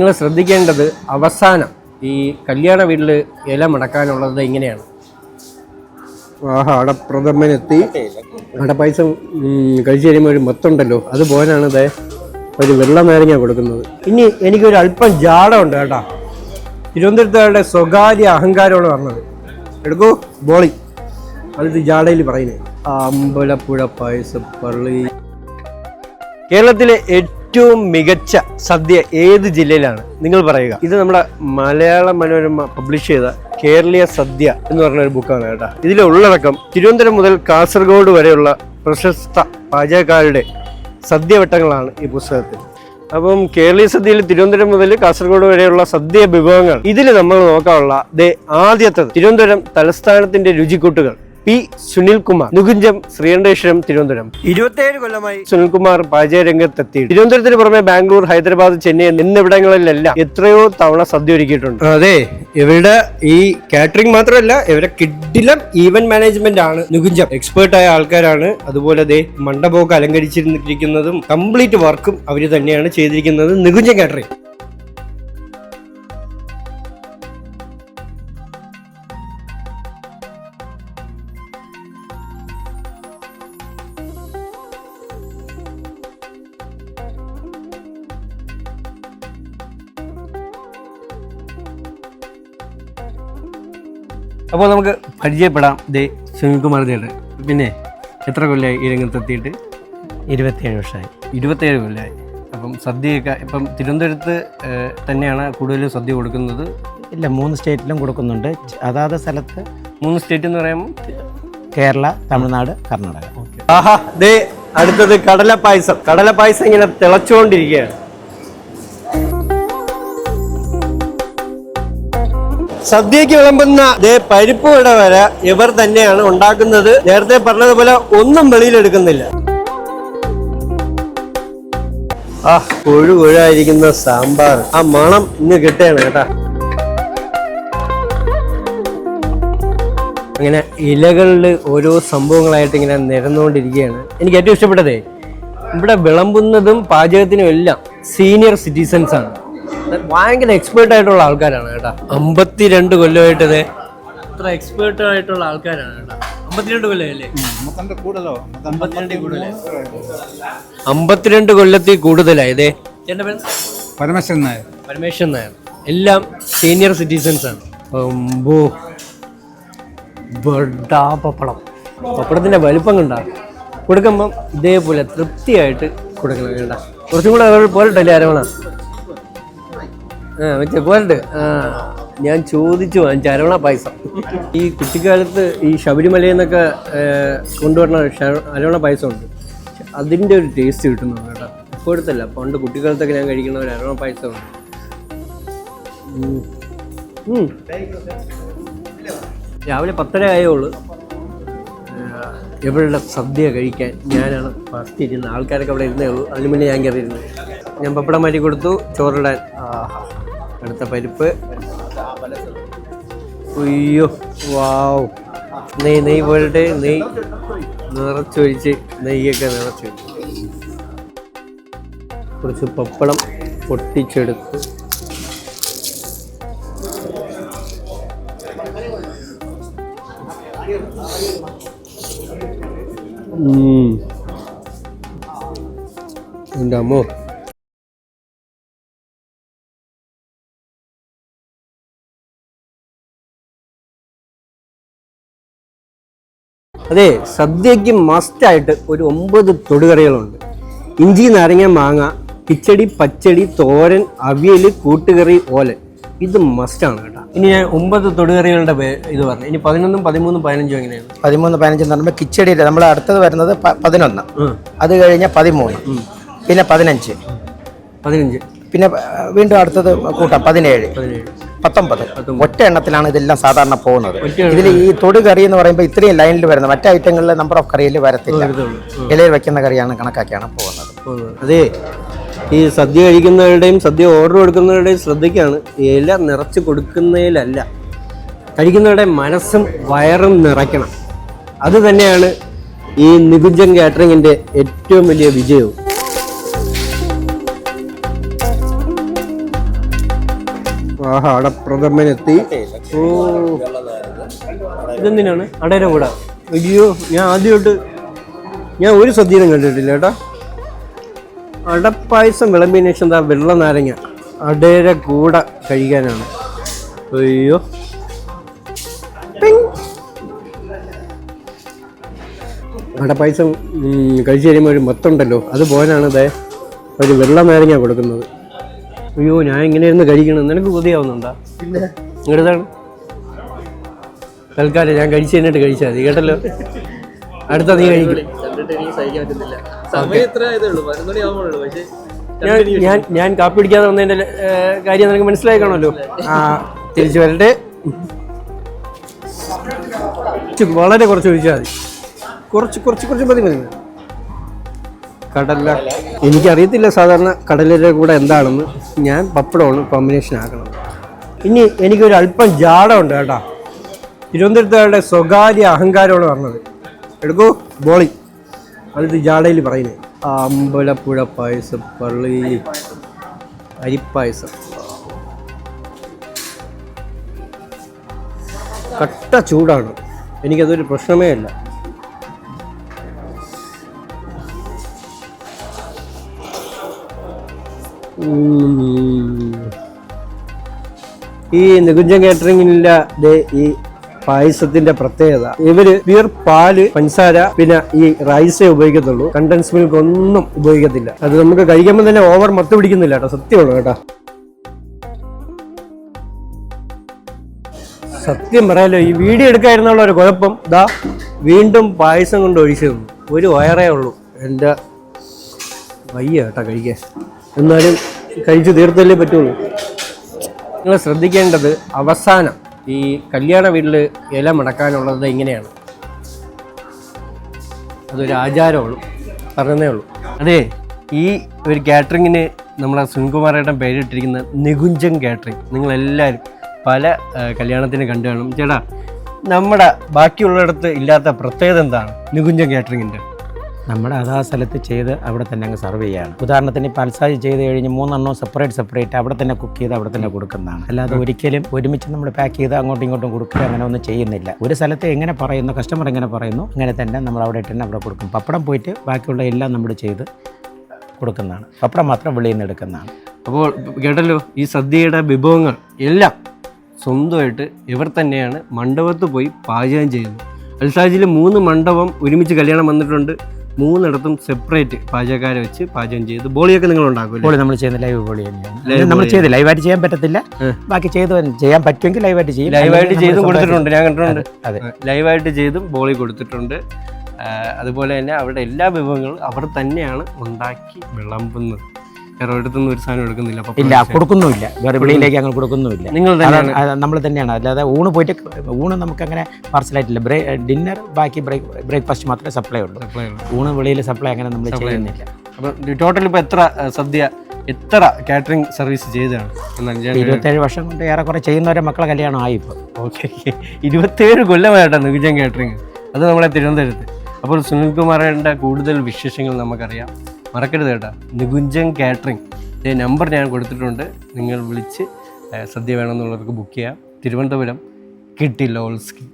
നിങ്ങൾ ശ്രദ്ധിക്കേണ്ടത് അവസാനം ഈ കല്യാണ വീട്ടിൽ ഇല മടക്കാനുള്ളത് ഇങ്ങനെയാണ്. ആഹാ അവിടെ പ്രഥമനെത്തി. അവിടെ പൈസ കഴിച്ചു കഴിയുമ്പോൾ ഒരു മൊത്തമുണ്ടല്ലോ അതുപോലെയാണ് ഇതേ ഒരു വെള്ള നാരങ്ങ കൊടുക്കുന്നത്. ഇനി എനിക്കൊരു അല്പം ജാടമുണ്ട് കേട്ടാ. തിരുവനന്തപുരത്തുകാരുടെ സ്വകാര്യ അഹങ്കാരമാണ് പറഞ്ഞത്. എടുക്കൂ ബോളി. അത് ജാടയിൽ പറയുന്നത്. അമ്പലപ്പുഴ പായസപ്പള്ളി കേരളത്തിലെ ഏറ്റവും മികച്ച സദ്യ ഏത് ജില്ലയിലാണ്? നിങ്ങൾ പറയുക. ഇത് നമ്മുടെ മലയാള മനോരമ പബ്ലിഷ് ചെയ്ത കേരളീയ സദ്യ എന്ന് പറഞ്ഞ ഒരു ബുക്കാണ് കേട്ടോ. ഇതിലെ ഉള്ളടക്കം തിരുവനന്തപുരം മുതൽ കാസർഗോഡ് വരെയുള്ള പ്രശസ്ത പാചകക്കാരുടെ സദ്യവട്ടങ്ങളാണ് ഈ പുസ്തകത്തിൽ. അപ്പം കേരളീയ സദ്യയിൽ തിരുവനന്തപുരം മുതൽ കാസർഗോഡ് വരെയുള്ള സദ്യ വിഭവങ്ങൾ ഇതിൽ നമ്മൾ നോക്കാനുള്ള ദേ ആദ്യത്തത് തിരുവനന്തപുരം തലസ്ഥാനത്തിന്റെ രുചിക്കൂട്ടുകൾ. പി സുനിൽകുമാർ നുകുഞ്ചം ശ്രീകണ്ഠേശ്വരം തിരുവനന്തപുരം. ഇരുപത്തിയേഴ് കൊല്ലമായി സുനിൽകുമാർ പാചക രംഗത്തെത്തി. തിരുവനന്തപുരത്തിന് പുറമെ ബാംഗ്ലൂർ ഹൈദരാബാദ് ചെന്നൈ എന്നിവിടങ്ങളിലെല്ലാം എത്രയോ തവണ സദ്യ ഒരുക്കിയിട്ടുണ്ട്. അതെ ഇവരുടെ ഈ കാറ്ററിംഗ് മാത്രമല്ല ഇവരെ കിഡിലം ഈവന്റ് മാനേജ്മെന്റ് ആണ് നുകുഞ്ചം. എക്സ്പേർട്ട് ആയ ആൾക്കാരാണ്. അതുപോലെ അതെ മണ്ഡപമൊക്കെ അലങ്കരിച്ചിരിക്കുന്നതും കംപ്ലീറ്റ് വർക്കും അവർ തന്നെയാണ് ചെയ്തിരിക്കുന്നത് നികുഞ്ചം കാറ്ററിംഗ്. അപ്പോൾ നമുക്ക് പരിചയപ്പെടാം. ദേ സുനിൽകുമാർ ചേട്ടൻ പിന്നെ എത്ര കൊല്ലമായി ഈ രംഗത്തെത്തിയിട്ട് ഇരുപത്തിയേഴ് വർഷമായി. ഇരുപത്തേഴ് കൊല്ലമായി അപ്പം സദ്യയൊക്കെ ഇപ്പം തിരുവനന്തപുരത്ത് തന്നെയാണ് കൂടുതലും സദ്യ കൊടുക്കുന്നത്? ഇല്ല മൂന്ന് സ്റ്റേറ്റിലും കൊടുക്കുന്നുണ്ട്. അതാത് സ്ഥലത്ത് മൂന്ന് സ്റ്റേറ്റ് എന്ന് പറയുമ്പോൾ കേരള തമിഴ്നാട് കർണാടക. ആഹാ ദേ അടുത്തത് കടല പായസം കടല പായസം ഇങ്ങനെ തിളച്ചുകൊണ്ടിരിക്കുകയാണ്. സദ്യക്ക് വിളമ്പുന്ന ദേ പരിപ്പ് വട വരെ ഇവർ തന്നെയാണ് ഉണ്ടാക്കുന്നത്. നേരത്തെ പറഞ്ഞതുപോലെ ഒന്നും വെളിയിലെടുക്കുന്നില്ല ആ കൊഴു കൊഴായിരിക്കുന്ന സാമ്പാർ. ആ മണം ഇന്ന് കിട്ടുകയാണ് കേട്ടാ. അങ്ങനെ ഇലകളിൽ ഓരോ സംഭവങ്ങളായിട്ട് ഇങ്ങനെ നിരന്നുകൊണ്ടിരിക്കുകയാണ്. എനിക്ക് ഏറ്റവും ഇഷ്ടപ്പെട്ടതേ ഇവിടെ വിളമ്പുന്നതും പാചകത്തിനും എല്ലാം സീനിയർ സിറ്റിസൺസ് ആണ്. ഭയങ്കര എക്സ്പേർട്ട് ആയിട്ടുള്ള ആൾക്കാരാണ് കേട്ടോ. അമ്പത്തിരണ്ട് കൊല്ലമായിട്ട് ദേ ഇത്ര എക്സ്പേർട്ട് ആയിട്ടുള്ള ആൾക്കാരാണ് കേട്ടോ. അമ്പത്തിരണ്ട് കൊല്ലമല്ലേ? അമ്പത്തിരണ്ട് കൊല്ലത്തിൽ കൂടുതലായി ഇതേ. ചേട്ടന്റെ പേര്? പരമേശ്വരൻ നായർ. പരമേശ്വരൻ നായർ. എല്ലാം സീനിയർ സിറ്റിസൺസ് ആണ്. പപ്പടം. പപ്പടത്തിന്റെ വലിപ്പം കണ്ട? കൊടുക്കുമ്പം ഇതേപോലെ തൃപ്തിയായിട്ട് കൊടുക്കണം കേട്ടോ. കുറച്ചും കൂടെ പോലെ പോരട്ടല്ലേ അരവണ മറ്റേ പോരട്ട് ആ ഞാൻ ചോദിച്ചു ചരവണ പായസം. ഈ കുട്ടിക്കാലത്ത് ഈ ശബരിമലയിൽ നിന്നൊക്കെ കൊണ്ടുവരണ അരവണ പായസം ഉണ്ട് അതിന്റെ ഒരു ടേസ്റ്റ് കിട്ടുന്നുണ്ട് കേട്ടോ. ഇപ്പോഴത്തല്ല പണ്ട് കുട്ടിക്കാലത്തൊക്കെ ഞാൻ കഴിക്കുന്ന ഒരു അരവണ പായസമുണ്ട്. രാവിലെ പത്തര ആയേ ഉള്ളൂ ഏഹ് സദ്യ കഴിക്കാൻ ഞാനാണ് ഫസ്റ്റ് ഇരുന്ന ആൾക്കാരൊക്കെ അവിടെ ഇരുന്നേ ഉള്ളൂ. അതിന് മുന്നേ ഞാൻ കയറിയിരുന്നു. ഞാൻ പപ്പടം മാറ്റി കൊടുത്തു ചോറിടാൻ ആഹാ അടുത്ത പരിപ്പ്. അയ്യോ വാവ്. നെയ് നെയ് പോയിട്ട് നെയ്. നിറച്ചൊഴിച്ച് നെയ്യൊക്കെ നിറച്ചൊഴിച്ച് കുറച്ച് പപ്പടം പൊട്ടിച്ചെടുത്ത്. എന്റെ അമ്മോ. അതെ സദ്യക്ക് മസ്റ്റായിട്ട് ഒരു ഒമ്പത് തൊടുകറികളുണ്ട്. ഇഞ്ചി നാരങ്ങ മാങ്ങ കിച്ചടി പച്ചടി തോരൻ അവിയൽ കൂട്ടുകറി ഓലൻ. ഇത് മസ്റ്റാണ് കേട്ടോ. ഇനി ഞാൻ ഒമ്പത് തൊടുകറികളുടെ ഇത് പറഞ്ഞു. ഇനി പതിനൊന്നും പതിമൂന്നും പതിനഞ്ചും എങ്ങനെയാണ്? പതിമൂന്ന് പതിനഞ്ച് എന്ന് പറയുമ്പോൾ കിച്ചടി നമ്മൾ അടുത്തത് വരുന്നത് പതിനൊന്ന്. അത് കഴിഞ്ഞാൽ പതിമൂന്ന്. പിന്നെ പതിനഞ്ച്. പതിനഞ്ച്. പിന്നെ വീണ്ടും അടുത്തത് കൂട്ടാം. പതിനേഴ്. പതിനേഴ്. പത്തൊമ്പത്. ഒറ്റ എണ്ണത്തിലാണ് ഇതെല്ലാം സാധാരണ പോകുന്നത്. ഇതിൽ ഈ തൊടു കറി എന്ന് പറയുമ്പോൾ ഇത്രയും ലൈനിൽ വരുന്നത് മറ്റു ഐറ്റങ്ങളിൽ നമ്പർ ഓഫ് കറിയിൽ വരത്തില്ല. ഇലയിൽ വെക്കുന്ന കറിയാണ് കണക്കാക്കിയാണ് പോകുന്നത്. അതെ ഈ സദ്യ കഴിക്കുന്നവരുടെയും സദ്യ ഓർഡർ കൊടുക്കുന്നവരുടെയും ശ്രദ്ധിക്കാണ് ഇല നിറച്ച് കൊടുക്കുന്നതിലല്ല. കഴിക്കുന്നവരുടെ മനസ്സും വയറും നിറയ്ക്കണം. അത് തന്നെയാണ് ഈ നികുഞ്ചൻ കാറ്ററിങ്ങിന്റെ ഏറ്റവും വലിയ വിജയവും. ആഹാ അടപ്രഥമനെത്തി ഓ. ഇതെന്തിനാണ്? അടയുടെ കൂടെ. അയ്യോ ഞാൻ ആദ്യമായിട്ട് ഞാൻ ഒരു സദ്യയിലും കണ്ടിട്ടില്ല കേട്ടോ അടപ്പായസം വിളമ്പിയതിന് ശേഷം എന്താ വെള്ള നാരങ്ങ അടയുടെ കൂടെ കഴിക്കാനാണ്. അയ്യോ. അടപ്പായസം കഴിച്ചു കഴിയുമ്പോൾ ഒരു മൊത്തമുണ്ടല്ലോ പോകാനാണ് ഇതേ ഒരു വെള്ള നാരങ്ങ കൊടുക്കുന്നത്. അയ്യോ ഞാൻ ഇങ്ങനെ ഇരുന്ന് കഴിക്കണം. നിനക്ക് കൊതിയാവുന്നുണ്ടാ ഇങ്ങോട്ടാണ് തൽക്കാലം ഞാൻ കഴിച്ചു കഴിഞ്ഞിട്ട് കഴിച്ചാൽ മതി കേട്ടല്ലോ? അടുത്ത നീ കഴിക്കും. ഞാൻ ഞാൻ ഞാൻ കാപ്പി പിടിക്കാതെ വന്നതിന്റെ കാര്യം നിനക്ക് മനസ്സിലായി കാണുമല്ലോ ആ തിരിച്ചു വരട്ടെ. വളരെ കുറച്ച് ഒഴിച്ചാൽ മതി. കുറച്ച് കുറച്ച് കുറച്ച് മതി മതി. കടല. എനിക്കറിയത്തില്ല സാധാരണ കടലിന്റെ കൂടെ എന്താണെന്ന്. ഞാൻ പപ്പടമാണ് കോമ്പിനേഷൻ ആക്കണം ഇനി എനിക്കൊരു അല്പം ജാടമുണ്ട് കേട്ടോ. തിരുവനന്തപുരത്തുകാരുടെ സ്വകാര്യ അഹങ്കാരമാണ് പറഞ്ഞത്. എടുക്കൂ ബോളി. അത് ജാടയിൽ പറയുന്നത് അമ്പലപ്പുഴ പായസം പള്ളി. അരിപ്പായസം. കട്ട ചൂടാണ്. എനിക്കതൊരു പ്രശ്നമേ അല്ല. ഈ നികുഞ്ചൻ കേറ്ററിംഗില്ല ഈ പായസത്തിന്റെ പ്രത്യേകത. ഇവർ പ്യർ പാൽ പഞ്ചസാര പിന്നെ ഈ റൈസേ ഉപയോഗിക്കത്തുള്ളൂ. കണ്ടൻസ് മിൽക്ക് ഒന്നും ഉപയോഗിക്കത്തില്ല. അത് നമുക്ക് കഴിക്കുമ്പോൾ തന്നെ ഓവർ മത്ത് പിടിക്കുന്നില്ല കേട്ടോ. സത്യമുള്ളൂ കേട്ടോ. സത്യം പറയാലോ ഈ വീഡിയോ എടുക്കാതിരുന്നുള്ള ഒരു കുഴപ്പം ഇതാ വീണ്ടും പായസം കൊണ്ട് ഒഴിച്ചു ഒരു വയറേ ഉള്ളൂ. എന്റെ വയ്യ കേട്ടോ കഴിക്കാൻ. എന്നാലും കഴിച്ചു തീർത്തല്ലേ പറ്റുള്ളൂ. നിങ്ങൾ ശ്രദ്ധിക്കേണ്ടത് അവസാനം ഈ കല്യാണ വീട്ടിൽ ഇല മടക്കാനുള്ളത് എങ്ങനെയാണ് അതൊരു ആചാരമുള്ളൂ. പറഞ്ഞതേ ഉള്ളൂ. അതെ ഈ ഒരു കാറ്ററിങ്ങിന് നമ്മളെ സുനിൽകുമാറേട്ടൻ പേരിട്ടിരിക്കുന്ന നികുഞ്ചൻ കാറ്ററിങ് നിങ്ങളെല്ലാവരും പല കല്യാണത്തിന് കണ്ടു കാണും. ചേട്ടാ നമ്മുടെ ബാക്കിയുള്ളിടത്ത് ഇല്ലാത്ത പ്രത്യേകത എന്താണ്? നികുഞ്ചൻ കാറ്ററിങ്ങിന്റെ. നമ്മുടെ അതാ സ്ഥലത്ത് ചെയ്ത് അവിടെ തന്നെ അങ്ങ് സെർവ് ചെയ്യാണ് ഉദാഹരണത്തിന് ഇപ്പോൾ അൽസാജ് ചെയ്ത് കഴിഞ്ഞ് മൂന്നെണ്ണം സെപ്പറേറ്റ് സെപ്പറേറ്റ് അവിടെ തന്നെ കുക്ക് ചെയ്ത് അവിടെ തന്നെ കൊടുക്കുന്നതാണ്. അല്ലാതെ ഒരിക്കലും ഒരുമിച്ച് നമ്മൾ പാക്ക് ചെയ്ത് അങ്ങോട്ടും ഇങ്ങോട്ടും കൊടുക്കുക അങ്ങനെ ഒന്നും ചെയ്യുന്നില്ല. ഒരു സ്ഥലത്ത് എങ്ങനെ പറയുന്നു കസ്റ്റമർ എങ്ങനെ പറയുന്നു അങ്ങനെ തന്നെ നമ്മൾ അവിടെ തന്നെ അവിടെ കൊടുക്കും. പപ്പടം പോയിട്ട് ബാക്കിയുള്ള എല്ലാം നമ്മൾ ചെയ്ത് കൊടുക്കുന്നതാണ്. പപ്പടം മാത്രം വെളിയിൽ നിന്ന് എടുക്കുന്നതാണ്. അപ്പോൾ കേട്ടല്ലോ ഈ സദ്യയുടെ വിഭവങ്ങൾ എല്ലാം സ്വന്തമായിട്ട് ഇവർ തന്നെയാണ് മണ്ഡപത്ത് പോയി പാചകം ചെയ്യുന്നത്. അൽസാജിൽ മൂന്ന് മണ്ഡപം ഒരുമിച്ച് കല്യാണം വന്നിട്ടുണ്ട്. മൂന്നിടത്തും സെപ്പറേറ്റ് പാചകക്കാരെ വെച്ച് പാചകം ചെയ്ത് ബോളിയൊക്കെ നിങ്ങൾ ഉണ്ടാക്കും ബോളി നമ്മൾ ചെയ്യുന്ന ലൈവ് ബോളി തന്നെയാണ്. നമ്മൾ. ചെയ്ത് ലൈവായിട്ട് ചെയ്യാൻ പറ്റത്തില്ല. ബാക്കി ചെയ്ത് ചെയ്യാൻ പറ്റുമെങ്കിൽ ലൈവായിട്ട് ചെയ്യും. ലൈവായിട്ട് ചെയ്തും കൊടുത്തിട്ടുണ്ട്. ഞാൻ കണ്ടിട്ടുണ്ട്. അതെ ലൈവായിട്ട് ചെയ്തും ബോളി കൊടുത്തിട്ടുണ്ട്. അതുപോലെ തന്നെ അവരുടെ എല്ലാ വിഭവങ്ങളും അവർ തന്നെയാണ് ഉണ്ടാക്കി വിളമ്പുന്നത്. ഒരിടത്തുനിന്ന് ഒരു സാധനം എടുക്കുന്നില്ല. ഇല്ല കൊടുക്കുന്നുമില്ല. വേറെ വെളിയിലേക്ക് അങ്ങനെ കൊടുക്കുന്നുമില്ല. നിങ്ങൾ നമ്മൾ തന്നെയാണ്. അല്ലാതെ ഊണ് പോയിട്ട് ഊണ് നമുക്ക് അങ്ങനെ പാർസലായിട്ടില്ല ബ്രേ ഡിന്നർ ബാക്കി ബ്രേക്ക് ബ്രേക്ക്ഫാസ്റ്റ് മാത്രമേ സപ്ലൈ ഉള്ളൂ. ഊണ് വെളിയിൽ സപ്ലൈ അങ്ങനെ നമ്മൾ ചെയ്യുന്നില്ല. അപ്പം ടോട്ടൽ ഇപ്പോൾ എത്ര സദ്യ എത്ര കാറ്ററിംഗ് സർവീസ് ചെയ്തതാണ്? ഇരുപത്തേഴ് വർഷം കൊണ്ട് ഏറെക്കുറെ ചെയ്യുന്നവരെ മക്കളെ കല്യാണം ആയി ഇപ്പോൾ ഓക്കെ ഇരുപത്തേഴ് കൊല്ലമായിട്ടാണ് നികുജൻ കാറ്ററിംഗ് അത് നമ്മളെ തിരുവനന്തപുരത്ത്. അപ്പോൾ സുനിൽകുമാറിന്റെ കൂടുതൽ വിശേഷങ്ങൾ നമുക്കറിയാം. മറക്കരുത് കേട്ടോ. നികുഞ്ചൻ കാറ്ററിംഗ്. നമ്പർ ഞാൻ കൊടുത്തിട്ടുണ്ട്. നിങ്ങൾ വിളിച്ച് സദ്യ വേണമെന്നുള്ളവർക്ക് ബുക്ക് ചെയ്യാം. തിരുവനന്തപുരം കിട്ടി ഓൾസ്കി.